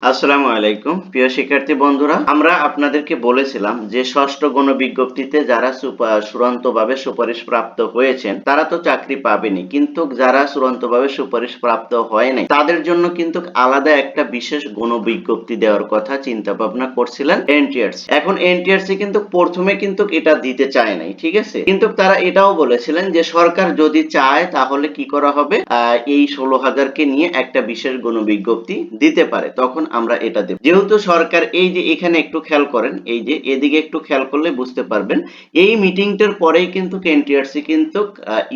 আসসালামু আলাইকুম, প্রিয় শিক্ষার্থী বন্ধুরা। আমরা আপনাদেরকে বলেছিলাম যে ষষ্ঠ গণবিজ্ঞপ্তিতে যারা সুপা- চূড়ান্তভাবে সুপারিশ প্রাপ্ত হয়েছেন, তারা তো চাকরি পাবেনি, কিন্তু যারা চূড়ান্তভাবে সুপারিশ প্রাপ্ত হয় নাই, তাদের জন্য কিন্তু আলাদা একটা বিশেষ গণবিজ্ঞপ্তি দেওয়ার কথা চিন্তা ভাবনা করছিলেন এনটিআরসি। এখন এনটিআরসি কিন্তু প্রথমে কিন্তু এটা দিতে চায় নাই, ঠিক আছে? কিন্তু তারা এটাও বলেছিলেন যে সরকার যদি চায়, তাহলে কি করা হবে? এই ষোলো হাজারকে নিয়ে একটা বিশেষ গণবিজ্ঞপ্তি দিতে পারে। তখন আমরা এটা দেব। যেহেতু সরকার এই যে এখানে একটু খেয়াল করেন, এই যে এদিকে একটু খেয়াল করলে বুঝতে পারবেন, এই মিটিংটার পরেই কিন্তু এনটিআরসি কিন্তু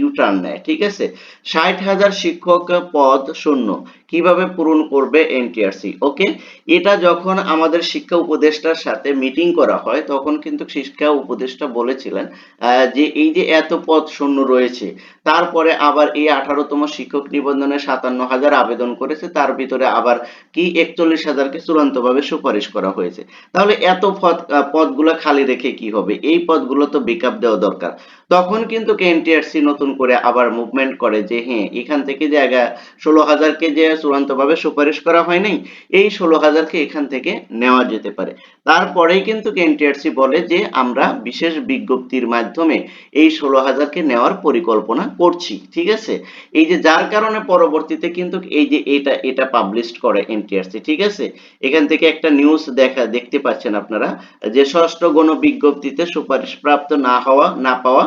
ইউটার্ন নেয়, ঠিক আছে? ষাট হাজার শিক্ষক পদ শূন্য, কীভাবে পূরণ করবে এনটিআরসি ওকে? এটা যখন আমাদের শিক্ষা উপদেষ্টার সাথে মিটিং করা হয়, তখন কিন্তু শিক্ষা উপদেষ্টা বলেছিলেন যে এই যে এত পদ শূন্য রয়েছে, তারপরে আবার এই আঠারোতম শিক্ষক নিবন্ধনে সাতান্ন হাজার আবেদন করেছে, তার ভিতরে আবার কি একচল্লিশ হাজারকে চূড়ান্তভাবে সুপারিশ করা হয়েছে। তাহলে এত পদ পদগুলো খালি রেখে কি হবে? এই পদগুলো তো বেকআপ দেওয়া দরকার। তখন কিন্তু এনটিআরসি নতুন করে আবার মুভমেন্ট করে যে হ্যাঁ এখান থেকে জায়গা ষোলো হাজারকে যে চূড়ান্তভাবে সুপারিশ করা হয় নাই, এই ষোলো হাজারকে এখান থেকে নেওয়া যেতে পারে। তারপরেই কিন্তু এনটিআরসি বলে যে, আমরা বিশেষ বিজ্ঞপ্তির মাধ্যমে এই ষোলো হাজারকে নেওয়ার পরিকল্পনা করছি, ঠিক আছে? এই যে যার কারণে পরবর্তীতে কিন্তু এই যে এটা এটা পাবলিশ করে এনটিআরসি ঠিক আছে? এখান থেকে একটা নিউজ দেখা, দেখতে পাচ্ছেন আপনারা যে ষষ্ঠ গণ বিজ্ঞপ্তিতে সুপারিশ প্রাপ্ত না হওয়া, না পাওয়া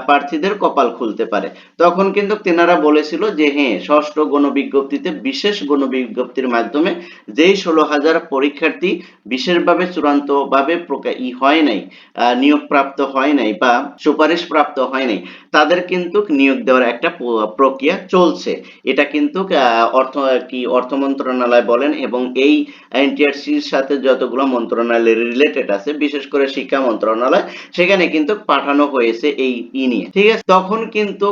প্রার্থীদের কপাল খুলতে পারে। তখন কিন্তু তেনারা বলেছিল যে হ্যাঁ ষষ্ঠ গণবিজ্ঞপ্তিতে বিশেষ গণবিজ্ঞপ্তির মাধ্যমে যেই ষোলো হাজার পরীক্ষার্থী বিশেষভাবে চূড়ান্ত ভাবে ই হয় নাই আহ, নিয়োগপ্রাপ্ত হয় নাই বা সুপারিশ প্রাপ্ত হয় নাই তাদের কিন্তু নিয়োগ দেওয়ার একটা প্রক্রিয়া চলছে। এটা কিন্তু অর্থ কি অর্থ মন্ত্রণালয় বলেন এবং এই এনটিআরসির সাথে যতগুলো মন্ত্রণালয় রিলেটেড আছে বিশেষ করে শিক্ষা মন্ত্রণালয় সেখানে কিন্তু পাঠানো হয়েছে এই ই নিয়ে। ঠিক আছে? তখন কিন্তু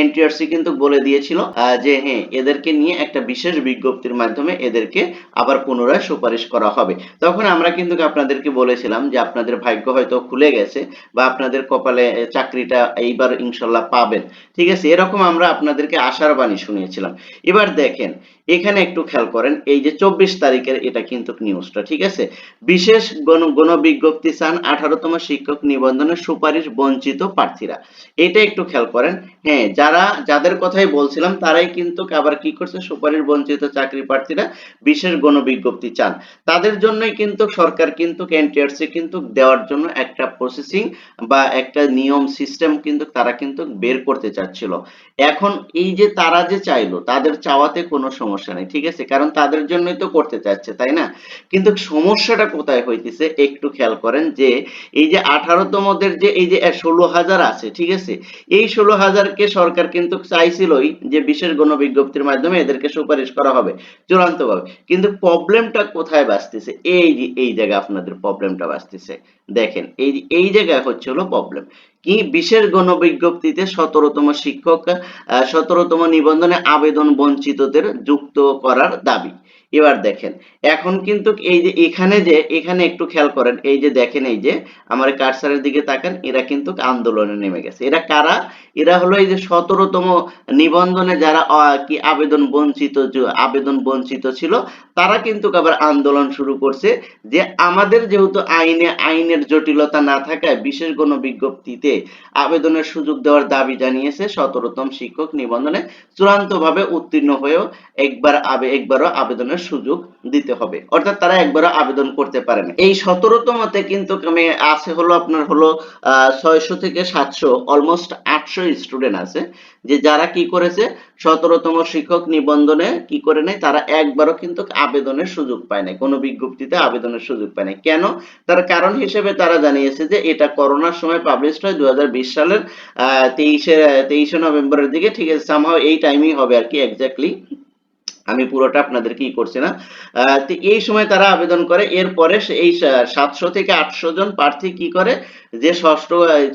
এনটিআরসি কিন্তু বলে দিয়েছিল যে হ্যাঁ এদেরকে নিয়ে একটা বিশেষ বিজ্ঞপ্তির মাধ্যমে এদেরকে আবার পুনরায় সুপারিশ করা হবে। তখন আমরা কিন্তু আপনাদেরকে বলেছিলাম যে আপনাদের ভাগ্য হয়তো খুলে গেছে বা আপনাদের কপালে চাকরিটা এইবার ইনশাল্লাহ পাবেন। ঠিক আছে? এরকম আমরা আপনাদেরকে আশার বাণী শুনিয়েছিলাম। এবার দেখেন, এখানে একটু খেয়াল করেন, এই যে চব্বিশ তারিখের এটা কিন্তু নিউজটা ঠিক আছে? বিশেষ গণ, গণবিজ্ঞপ্তি চান আঠারোতম শিক্ষক নিবন্ধনের সুপারিশ বঞ্চিত প্রার্থীরা। এটা একটু খেয়াল করেন। হ্যাঁ যারা, যাদের কথাই বলছিলাম, তারাই কিন্তু আবার কি করছে? সুপারিশ বঞ্চিত চাকরি প্রার্থীরা বিশেষ গণবিজ্ঞপ্তি চান। তাদের জন্যই কিন্তু সরকার কিন্তু এনটিআরসি কিন্তু দেওয়ার জন্য একটা প্রসেসিং বা একটা নিয়ম সিস্টেম কিন্তু তারা কিন্তু বের করতে চাচ্ছিল। এখন এই যে তারা যে চাইলো, তাদের চাওয়াতে কোনো সমস্যা নেই, ঠিক আছে? কারণ তাদের জন্যই তো করতে চাচ্ছে, তাই না? কিন্তু সমস্যাটা কোথায় হইতেছে? একটু খেয়াল করেন যে, এই যে আঠারো আঠারোতমদের যে, এই যে ষোলো হাজার আছে ঠিক আছে? এই ষোলো হাজারকে সরকার কিন্তু চাইছিলই যে বিশেষ গণবিজ্ঞপ্তির মাধ্যমে এদেরকে সুপারিশ করা হবে, চূড়ান্তভাবে। কিন্তু প্রবলেমটা কোথায় বাঁচতেছে? এই যে, এই জায়গায় আপনাদের প্রবলেমটা বাঁচতেছে। দেখেন, এই এই জায়গায় হচ্ছে হলো প্রবলেম। কি বিশেষ গণবিজ্ঞপ্তিতে সতেরোতম শিক্ষক সতেরোতম নিবন্ধনে আবেদন বঞ্চিতদের যুক্ত করার দাবি। এবার দেখেন, এখন কিন্তু এই যে এখানে যে, এখানে একটু খেয়াল করেন, এই যে দেখেন, এই যে আমার কারসারের দিকে তাকান, এরা কিন্তু আন্দোলনে নেমে গেছে। এরা কারা? এরা হলো এই যে সতেরোতম নিবন্ধনে যারা কি আবেদন বঞ্চিত আবেদন বঞ্চিত ছিল, তারা কিন্তু আবার আন্দোলন শুরু করছে যে আমাদের যেহেতু আইনে, আইনের জটিলতা না থাকায় বিশেষ কোনো বিজ্ঞপ্তিতে আবেদনের সুযোগ দেওয়ার দাবি জানিয়েছে সতেরোতম শিক্ষক নিবন্ধনে। চূড়ান্তভাবে উত্তীর্ণ হয়েও একবার আবে একবারও আবেদনের সুযোগ দিতে হবে। অর্থাৎ তারা একবারও আবেদন করতে পারে না। এই সতেরোতমতে কিন্তু আমি আছে হলো আপনার হলো, আহ, ছয়শো থেকে সাতশো অলমোস্ট আটশো স্টুডেন্ট আছে, যে যারা কি করেছে সতেরোতম শিক্ষক নিবন্ধনে কি করে নেয়? তারা একবারও কিন্তু আবেদনের সুযোগ পায় না কোনো বিজ্ঞপ্তিতে আবেদনের সুযোগ পায় না কেন? তার কারণ হিসেবে তারা জানিয়েছে যে এটা করোনার সময় পাবলিশ হয় দুই হাজার বিশ সালের, আহ, তেইশে তেইশে নভেম্বরের দিকে। ঠিক আছে সামহাও এই টাইমেই হবে আর কি এক্স্যাক্টলি আমি পুরোটা আপনাদের কি করছি না। তো এই সময় তারা আবেদন করে, এরপরে এই সাতশো থেকে আটশো জন প্রার্থী কি করে? যে ষষ্ঠ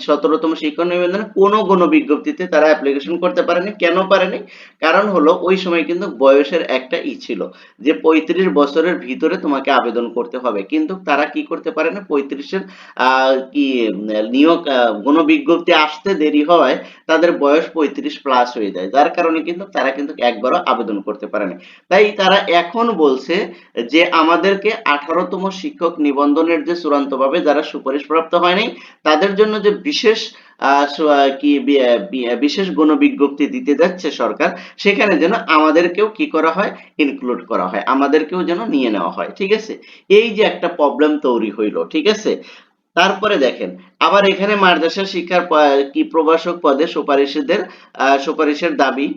সতেরোতম শিক্ষক নিবন্ধনে কোনো কোনো বিজ্ঞপ্তিতে তারা অ্যাপ্লিকেশন করতে পারেনি। কেন পারেনি? কারণ হলো ওই সময় কিন্তু বয়সের একটা ই ছিল যে পঁয়ত্রিশ বছরের ভিতরে তোমাকে আবেদন করতে হবে। কিন্তু তারা কি করতে পারে না পঁয়ত্রিশের কি, নিয়োগ কোনো বিজ্ঞপ্তি আসতে দেরি হওয়ায় তাদের বয়স পঁয়ত্রিশ প্লাস হয়ে যায়। যার কারণে কিন্তু তারা কিন্তু একবারও আবেদন করতে পারে না তাই তারা এখন বলছে যে আমাদেরকে আঠারোতম শিক্ষক নিবন্ধনের যে চূড়ান্তভাবে যারা সুপারিশপ্রাপ্ত হয়নি, তাদের জন্য যে বিশেষ কি বিশেষ গণবিজ্ঞপ্তি দিতে যাচ্ছে সরকার, সেখানে যেন আমাদেরকেও কি করা হয়? ইনক্লুড করা হয়, আমাদেরকেও যেন নিয়ে নেওয়া হয়, ঠিক আছে? এই যে একটা প্রবলেম তৈরি হইল, ঠিক আছে? তারপরে দেখেন আবার এখানে মাদ্রাসা শিক্ষার কি প্রভাষক পদে সুপারিশদের সুপারিশের দাবি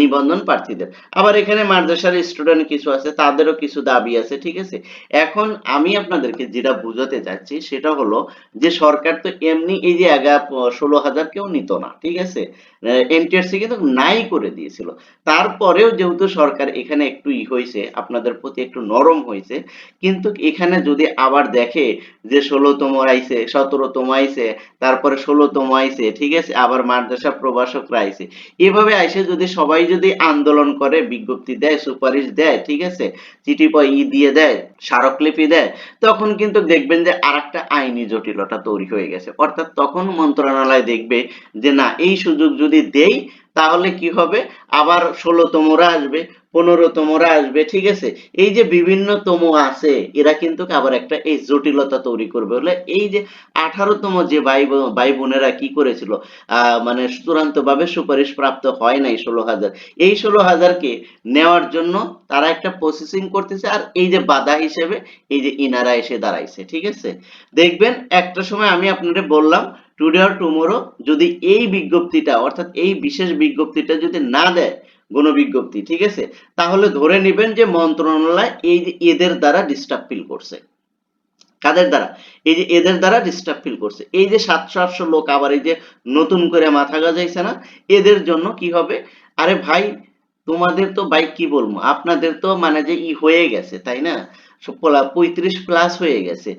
নিবন্ধন প্রার্থীদের। আবার এখানে মাদ্রাসার স্টুডেন্ট কিছু আছে, তাদেরও কিছু দাবি আছে, ঠিক আছে? এখন আমি আপনাদেরকে যেটা বুঝাতে চাচ্ছি সেটা হলো যে সরকার তো এমনি এই যে এগারো ষোলো হাজার কেউ নিত না, ঠিক আছে? এনটিআরসি কিন্তু নাই করে দিয়েছিল। তারপরেও যেহেতু সরকার এখানে একটু ই হয়েছে আপনাদের প্রতি একটু নরম হয়েছে কিন্তু এখানে যদি আবার দেখে যে ষোলোতম আইছে, সতেরোতম আইছে তারপরে ষোলোতম আইছে, ঠিক আছে? আবার মাদ্রাসা প্রভাষকরা আইছে। এভাবে আইসে যদি সবাই যদি আন্দোলন করে, বিজ্ঞপ্তি দেয়, সুপারিশ দেয়, ঠিক আছে? চিঠি পয় ই দিয়ে দেয়, স্মারকলিপি দেয়, তখন কিন্তু দেখবেন যে আরেকটা আইনি জটিলতা তৈরি হয়ে গেছে। অর্থাৎ তখন মন্ত্রণালয় দেখবে যে না, এই সুযোগ যদি দেই, তাহলে কি হবে? আবার ষোলোতমরা আসবে পনেরোতমরা আসবে, ঠিক আছে? এই যে বিভিন্ন তম আছে, এরা কিন্তু আবার একটা এই জটিলতা তৈরি করবে। বলে এই যে আঠারোতম যে ভাই ভাই বোনেরা কি করেছিল মানে চূড়ান্ত ভাবে সুপারিশ প্রাপ্ত হয় নাই ষোলো হাজার। এই ষোলো হাজারকে নেওয়ার জন্য তারা একটা প্রসেসিং করতেছে, আর এই যে বাধা হিসেবে এই যে ইনারা এসে দাঁড়াইছে, ঠিক আছে? দেখবেন, একটা সময় আমি আপনাদের বললাম টুডে অর টুমোরো যদি এই বিজ্ঞপ্তিটা, অর্থাৎ এই বিশেষ বিজ্ঞপ্তিটা যদি না দেয় গণবিজ্ঞপ্তি, ঠিক আছে? তাহলে ধরে নেবেন যে মন্ত্রণালয় এই যে এদের দ্বারা ডিস্টার্ব ফিল করছে। কাদের দ্বারা? এই যে এদের দ্বারা ডিস্টার্ব ফিল করছে। এই যে সাতশো আটশো লোক আবার এই যে নতুন করে মাথা গাজাইছে না? এদের জন্য কি হবে? আরে ভাই, তোমাদের তো ভাই কি বলব? আপনাদের তো মানে যে ই হয়ে গেছে, তাই না? পঁয়ত্রিশ প্লাস হয়ে গেছে।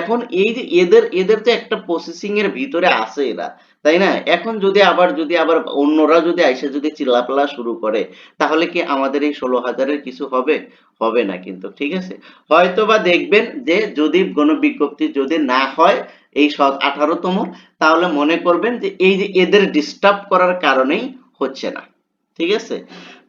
এখন এই যে এদের এদের তো একটা প্রসেসিং এর ভিতরে আছে এরা। তাই না? এখন যদি আবার যদি আবার অন্যরা যদি আইসে যদি চিল্লাপাল্লা শুরু করে, তাহলে কি আমাদের এই ষোলো হাজারের কিছু হবে? হবে না কিন্তু, ঠিক আছে? হয়তো বা দেখবেন যে যদি গণবিজ্ঞপ্তি যদি না হয়, এই আঠারোতম, তাহলে মনে করবেন যে এই যে এদের ডিস্টার্ব করার কারণেই হচ্ছে না, ঠিক আছে?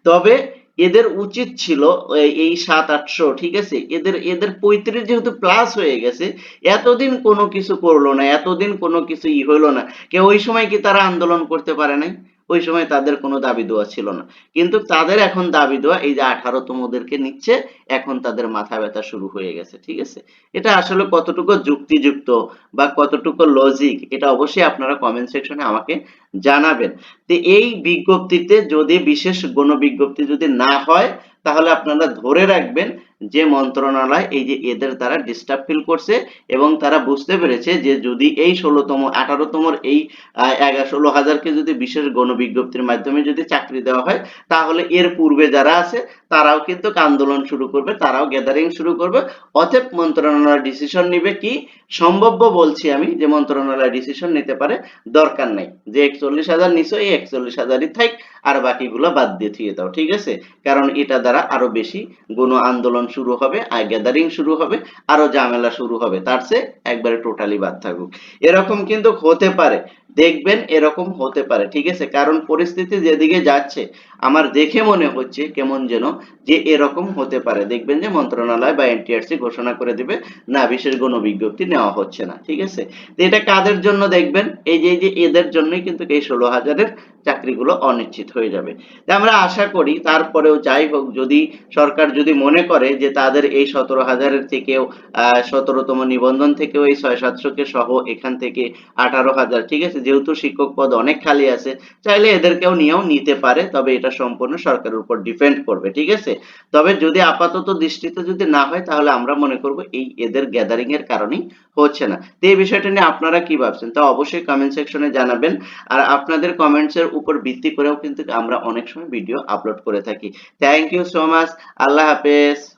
তবে এদের উচিত ছিল এই- সাত আটশো, ঠিক আছে? এদের এদের পঁয়ত্রিশ যেহেতু প্লাস হয়ে গেছে, এতদিন কোনো কিছু করল না, এতদিন কোনো কিছু ই হইল না। কে ওই সময় কি তারা আন্দোলন করতে পারে নাই? ওই সময় তাদের কোনো দাবি দেওয়া ছিল না। কিন্তু তাদের এখন দাবি দেওয়া এই যে আঠারোতমদেরকে নিচ্ছে, এখন তাদের মাথা ব্যথা শুরু হয়ে গেছে, ঠিক আছে? এটা আসলে কতটুকু যুক্তিযুক্ত বা কতটুকু লজিক এটা অবশ্যই আপনারা কমেন্ট সেকশনে আমাকে জানাবেন। তো এই বিজ্ঞপ্তিতে যদি বিশেষ কোনো গণবিজ্ঞপ্তি যদি না হয়, তাহলে আপনারা ধরে রাখবেন যে মন্ত্রণালয় এই যে এদের দ্বারা ডিস্টার্ব ফিল করছে এবং তারা বুঝতে পেরেছে যে যদি এই ষোলোতম আঠারোতমর এই ষোলো হাজারকে যদি বিশেষ গণবিজ্ঞপ্তির মাধ্যমে যদি চাকরি দেওয়া হয়, তাহলে এর পূর্বে যারা আছে তারাও কিন্তু আন্দোলন শুরু করবে, তারাও গ্যাদারিং শুরু করবে। অতএব মন্ত্রণালয় ডিসিশন নিবে কি? সম্ভাব্য বলছি আমি যে মন্ত্রণালয় ডিসিশন নিতে পারে, দরকার নাই। যে একচল্লিশ হাজার নিছো, এই একচল্লিশ হাজারই থাক, আর বাকিগুলো বাদ দিয়ে থিয়ে দাও, ঠিক আছে? কারণ এটা দ্বারা আরও বেশি গণ আন্দোলন শুরু হবে আই গ্যাদারিং শুরু হবে, আরও ঝামেলা শুরু হবে। তার চেয়ে একবারে টোটালি বাদ থাকুক। এরকম কিন্তু হতে পারে। দেখবেন এরকম হতে পারে, ঠিক আছে? কারণ পরিস্থিতি যেদিকে যাচ্ছে, আমার দেখে মনে হচ্ছে কেমন যেন যে এরকম হতে পারে। দেখবেন যে মন্ত্রণালয় বা এনটিআরসি ঘোষণা করে দিবে, না, বিশেষ গণবিজ্ঞপ্তি নেওয়া হচ্ছে না। ঠিক আছে? এটা কাদের জন্য দেখবেন? এই যে যে, এদের জন্যই কিন্তু এই ষোলো হাজারের চাকরিগুলো অনিশ্চিত হয়ে যাবে। আমরা আশা করি তারপরেও যাই হোক, যদি সরকার যদি মনে করে যে তাদের এই সতেরো হাজারের থেকেও, আহ, সতেরোতম নিবন্ধন থেকেও এই ছয় সাতশোকে সহ এখান থেকে আঠারো হাজার, ঠিক আছে? যেহেতু শিক্ষক পদ অনেক খালি আছে, চাইলে এদেরকেও নিয়েও নিতে পারে, তবে এটা সম্পূর্ণ সরকারের উপর ডিপেন্ড করবে, ঠিক আছে? তবে যদি আপাতত দৃষ্টিতে যদি না হয়, তাহলে আমরা মনে করব এই এদের গ্যাদারিং এর কারণেই হচ্ছে না। তো এই বিষয়টা নিয়ে আপনারা কি ভাবছেন? তা অবশ্যই কমেন্ট সেকশনে জানাবেন, আর আপনাদের কমেন্টস এর উপর ভিত্তি করেও কিন্তু আমরা অনেক সময় ভিডিও আপলোড করে থাকি। থ্যাংক ইউ সো মাচ আল্লাহ হাফেজ।